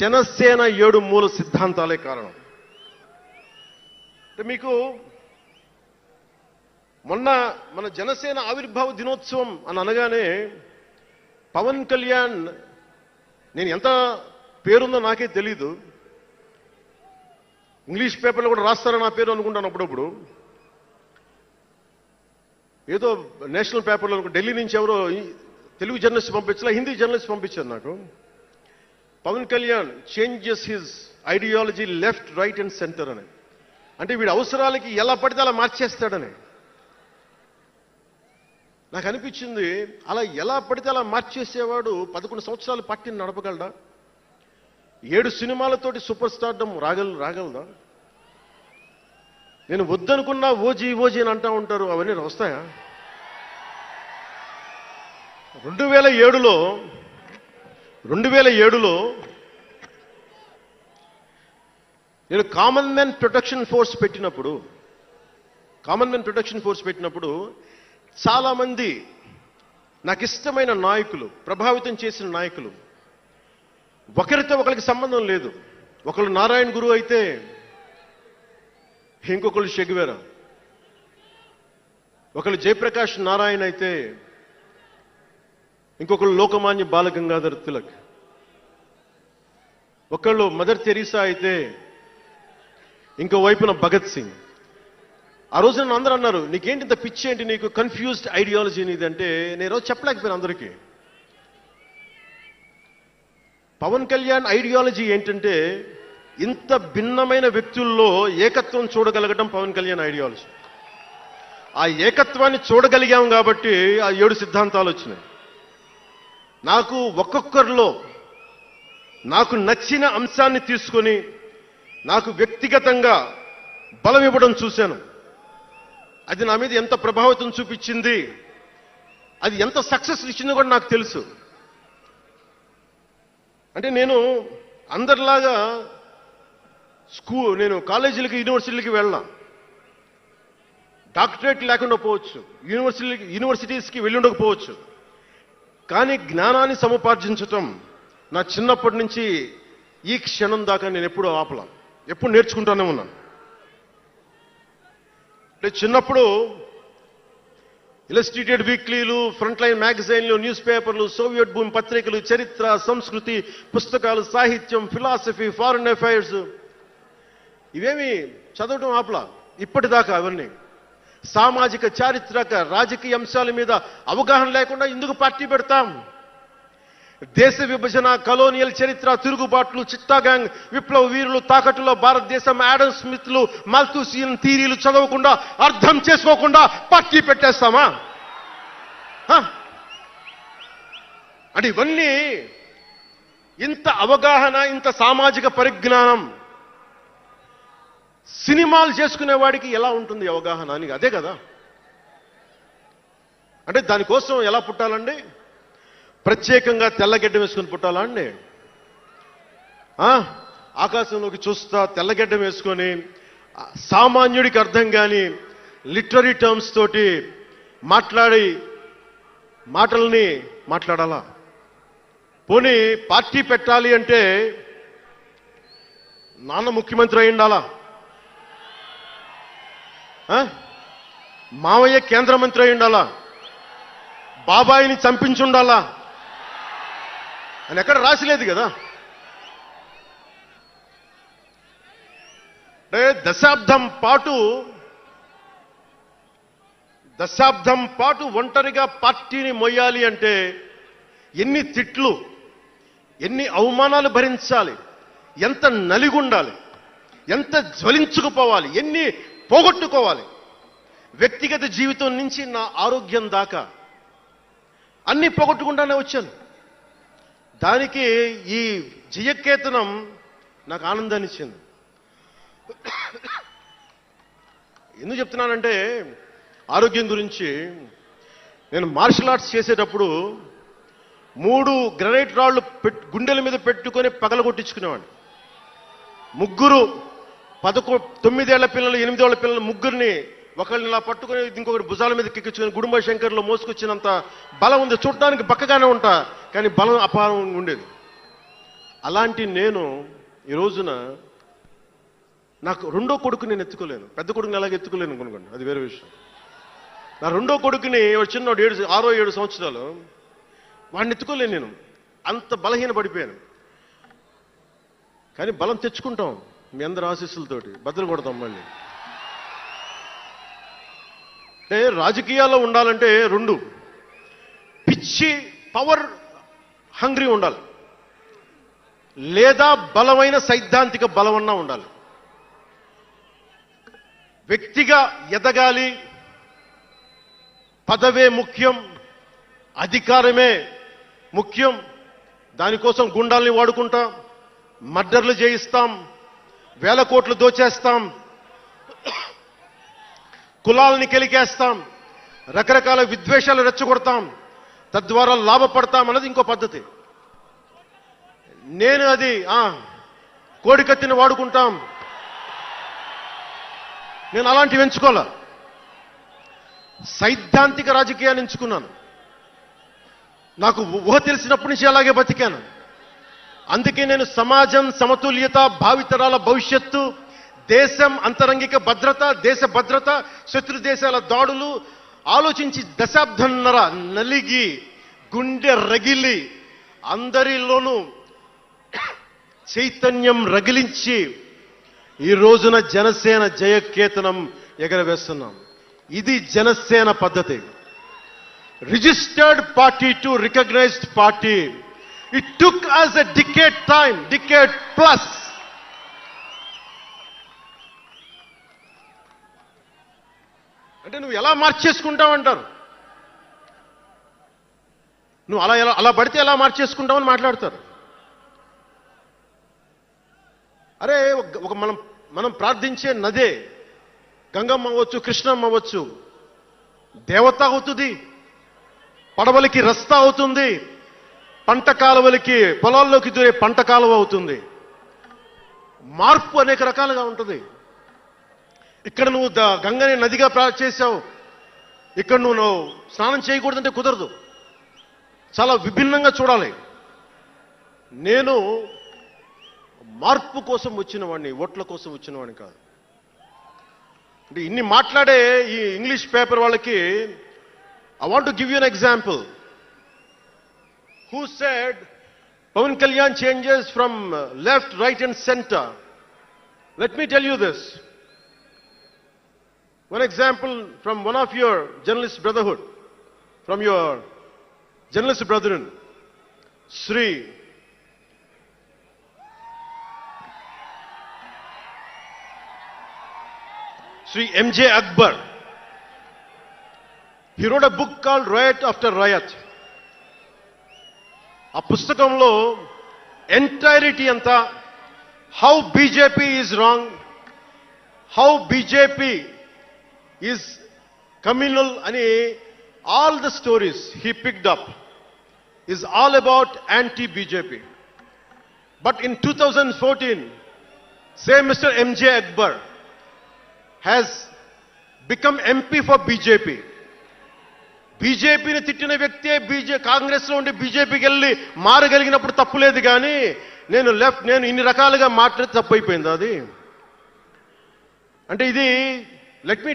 జనసేన ఏడు మూల సిద్ధాంతాలే కారణం. అంటే మీకు మొన్న మన జనసేన ఆవిర్భావ దినోత్సవం అని అనగానే పవన్ కళ్యాణ్ నేను ఎంత పేరుందో నాకే తెలీదు. ఇంగ్లీష్ పేపర్లో కూడా రాస్తారని నా పేరు అనుకుంటాను అప్పుడప్పుడు. ఏదో నేషనల్ పేపర్లో ఢిల్లీ నుంచి ఎవరో తెలుగు జర్నలిస్ట్ పంపించలా హిందీ జర్నలిస్ట్ పంపించారు నాకు. Pavan Kalyan changes his ideology left right and centre అని. అంటే వీడి అవసరాలకి ఎలా పడితే అలా మార్చేస్తాడని. నాకు అనిపించింది అలా ఎలా పడితే అలా మార్చేసేవాడు పదకొండు సంవత్సరాలు పార్టీని నడపగలడా? ఏడు సినిమాలతోటి సూపర్ స్టార్డం రాగల రాగలదా? నేను వద్దనుకున్నా ఓజీ ఓజీ అని అంటా ఉంటారు అవన్నీ వస్తాయా? రెండు వేల ఏడులో రెండు వేల ఏడులో నేను కామన్ మెన్ ప్రొటెక్షన్ ఫోర్స్ పెట్టినప్పుడు కామన్ మెన్ ప్రొటెక్షన్ ఫోర్స్ పెట్టినప్పుడు చాలామంది నాకు ఇష్టమైన నాయకులు ప్రభావితం చేసిన నాయకులు ఒకరితో ఒకరికి సంబంధం లేదు. ఒకళ్ళు నారాయణ గురువు అయితే ఇంకొకళ్ళు షెగ్వేరా ఒకళ్ళు జయప్రకాష్ నారాయణ అయితే ఇంకొకళ్ళు లోకమాన్య బాలగంగాధర్ తిలక్. ఒకళ్ళు మదర్ తెరీసా అయితే ఇంకో వైపున భగత్ సింగ్. ఆ రోజు నన్ను అందరూ అన్నారు నీకేంటి ఇంత పిచ్చి ఏంటి? నీకు కన్ఫ్యూజ్డ్ ఐడియాలజీ నీది. అంటే నేను రోజు చెప్పలేకపోయాను అందరికీ. పవన్ కళ్యాణ్ ఐడియాలజీ ఏంటంటే ఇంత భిన్నమైన వ్యక్తుల్లో ఏకత్వం చూడగలగడం పవన్ కళ్యాణ్ ఐడియాలజీ ఆ ఏకత్వాన్ని చూడగలిగాం కాబట్టి ఆ ఏడు సిద్ధాంతాలు వచ్చినాయి. నాకు ఒక్కొక్కరిలో నాకు నచ్చిన అంశాన్ని తీసుకొని నాకు వ్యక్తిగతంగా బలం ఇవ్వడం చూశాను. అది నా మీద ఎంత ప్రభావితం చూపించింది అది ఎంత సక్సెస్ ఇచ్చిందో కూడా నాకు తెలుసు. అంటే నేను అందరిలాగా స్కూ నేను కాలేజీలకి యూనివర్సిటీలకి వెళ్ళా డాక్టరేట్ లేకుండా పోవచ్చు. యూనివర్సిటీ యూనివర్సిటీస్కి వెళ్ళి ఉండకపోవచ్చు. కానీ జ్ఞానాన్ని సముపార్జించటం నా చిన్నప్పటి నుంచి ఈ క్షణం దాకా నేను ఎప్పుడూ ఆపలా. ఎప్పుడు నేర్చుకుంటానే ఉన్నాను. అంటే చిన్నప్పుడు ఇలస్ట్రేటెడ్ వీక్లీలు ఫ్రంట్ లైన్ మ్యాగజైన్లు న్యూస్ పేపర్లు సోవియట్ భూమి పత్రికలు చరిత్ర సంస్కృతి పుస్తకాలు సాహిత్యం ఫిలాసఫీ ఫారిన్ అఫైర్స్ ఇవేమి చదవటం ఆపలా. ఇప్పటిదాకా అవన్నీ. సామాజిక చారిత్రక రాజకీయ అంశాల మీద అవగాహన లేకుండా ఎందుకు పార్టీ పెడతాం. దేశ విభజన కలోనియల్ చరిత్ర తిరుగుబాట్లు చిట్టాగాంగ్ విప్లవ వీరులు తాకట్టులో భారతదేశం యాడమ్ స్మిత్లు మల్తూసియన్ థీరీలు చదవకుండా అర్థం చేసుకోకుండా పార్టీ పెట్టేస్తామా? అంటే ఇవన్నీ ఇంత అవగాహన ఇంత సామాజిక పరిజ్ఞానం సినిమాలు చేసుకునే వాడికి ఎలా ఉంటుంది అవగాహన అని అదే కదా. అంటే దానికోసం ఎలా పుట్టాలండి? ప్రత్యేకంగా తెల్లగడ్డ వేసుకుని పుట్టాలా అండి? ఆ? ఆకాశంలోకి చూస్తా తెల్లగడ్డ వేసుకొని సామాన్యుడికి అర్థం కాని లిటరీ టర్మ్స్ తోటి మాట్లాడి మాటల్ని మాట్లాడాలా? పోనీ పార్టీ పెట్టాలి అంటే నాన్న ముఖ్యమంత్రి అయి ఉండాలా మావయ్య కేంద్ర మంత్రి అయి ఉండాలా? బాబాయిని చంపించి ఉండాలా? అని ఎక్కడ రాసిలేదు కదా? అంటే దశాబ్దం పాటు దశాబ్దం పాటు ఒంటరిగా పార్టీని మొయ్యాలి అంటే ఎన్ని తిట్లు ఎన్ని అవమానాలు భరించాలి ఎంత నలిగుండాలి ఎంత జ్వలించుకుపోవాలి ఎన్ని పోగొట్టుకోవాలి. వ్యక్తిగత జీవితం నుంచి నా ఆరోగ్యం దాకా అన్ని పోగొట్టుకుంటానే వచ్చాను. దానికి ఈ జయకేతనం నాకు ఆనందాన్ని ఇచ్చింది. ఎందుకు చెప్తున్నానంటే ఆరోగ్యం గురించి నేను మార్షల్ ఆర్ట్స్ చేసేటప్పుడు మూడు గ్రనైట్ రాళ్ళు పెట్ గుండెల మీద పెట్టుకొని పగలగొట్టించుకునేవాడిని. ముగ్గురు పదకొ తొమ్మిదేళ్ళ పిల్లలు ఎనిమిదేళ్ళ పిల్లలు ముగ్గురిని ఒకరిని ఇలా పట్టుకుని ఇంకొకటి భుజాల మీద కిక్కించుకుని గుడుంబ శంకర్లో మోసుకొచ్చినంత బలం ఉంది. చూడడానికి బక్కగానే ఉంటా కానీ బలం అపారం ఉండేది. అలాంటి నేను ఈ రోజున నాకు రెండో కొడుకు నేను ఎత్తుకోలేను. పెద్ద కొడుకుని ఎలాగ ఎత్తుకోలేను అనుకోండి అది వేరే విషయం. నా రెండో కొడుకుని వాడు చిన్నోడు ఏడు ఆరో ఏడు సంవత్సరాలు వాడిని ఎత్తుకోలేను నేను. అంత బలహీన పడిపోయాను కానీ బలం తెచ్చుకుంటాం. మీ అందరి ఆశీస్సులతోటి బద్దలు కొడతాం మళ్ళీ. అంటే రాజకీయాల్లో ఉండాలంటే రెండు. పిచ్చి పవర్ హంగ్రీ ఉండాలి. లేదా బలమైన సైద్ధాంతిక బలమన్నా ఉండాలి. వ్యక్తిగా ఎదగాలి. పదవే ముఖ్యం అధికారమే ముఖ్యం. దానికోసం గుండాల్ని వాడుకుంటాం మర్డర్లు చేయిస్తాం వేల కోట్లు దోచేస్తాం. కులాలని కెలికేస్తాం. రకరకాల విద్వేషాలు రెచ్చగొడతాం. తద్వారా లాభపడతాం అన్నది ఇంకో పద్ధతి. నేను అది కోడి కోడికత్తిని వాడుకుంటాం. నేను అలాంటివి ఎంచుకోలే సైద్ధాంతిక రాజకీయాన్ని ఎంచుకున్నాను. నాకు ఊహ తెలిసినప్పటి నుంచి అలాగే బతికాను. అందుకే నేను సమాజం సమతుల్యత భావితరాల భవిష్యత్తు దేశం అంతరంగిక భద్రత దేశ భద్రత శత్రు దేశాల దాడులు ఆలోచించి దశాబ్దంన్నర నలిగి గుండె రగిలి అందరిలోనూ చైతన్యం రగిలించి ఈ రోజున జనసేన జయకేతనం ఎగరవేస్తున్నాం. ఇది జనసేన పద్ధతి. Registered party to recognised party it took us a decade time decade plus అంటే నువ్వు ఎలా మార్చేసుకుంటావంటారు నువ్వు అలా ఎలా అలా పడితే ఎలా మార్చేసుకుంటావని మాట్లాడతారు. అరే ఒక- ఒక మనం మనం ప్రార్థించే నదే గంగమ్మ అవ్వచ్చు కృష్ణమ్మ అవ్వచ్చు దేవత అవుతుంది పడవలకి రస్తా అవుతుంది పంట కాలువలకి పొలాల్లోకి దూరే పంట కాలువ అవుతుంది. మార్పు అనేక రకాలుగా ఉంటుంది. ఇక్కడ నువ్వు గంగని నదిగా ప్రా- చేశావు. ఇక్కడ నువ్వు నువ్వు స్నానం చేయకూడదంటే కుదరదు. చాలా విభిన్నంగా చూడాలి. నేను మార్పు కోసం వచ్చిన వాడిని ఓట్ల కోసం వచ్చిన వాడిని కాదు. అంటే ఇన్ని మాట్లాడే ఈ ఇంగ్లీష్ పేపర్ వాళ్ళకి I want to give you an example who said Pavan Kalyan changes from uh, left, right and center. Let me tell you this. One example from one of your journalist brotherhood, from your journalist brethren, Sri Sri M.J. Akbar. He wrote a book called Riot After Riot. ఆ పుస్తకంలో entirety అంతా how BJP is wrong how BJP is communal అని all the stories he picked up is all about anti BJP but in two thousand fourteen same Mister MJ Akbar has become MP for BJP బీజేపీని తిట్టిన వ్యక్తే బీజే కాంగ్రెస్లో ఉండి బీజేపీకి వెళ్ళి మారగలిగినప్పుడు తప్పు లేదు కానీ నేను లెఫ్ట్ నేను ఇన్ని రకాలుగా మాట్లాడి తప్పు అయిపోయింది అది? అంటే ఇది లెట్ మీ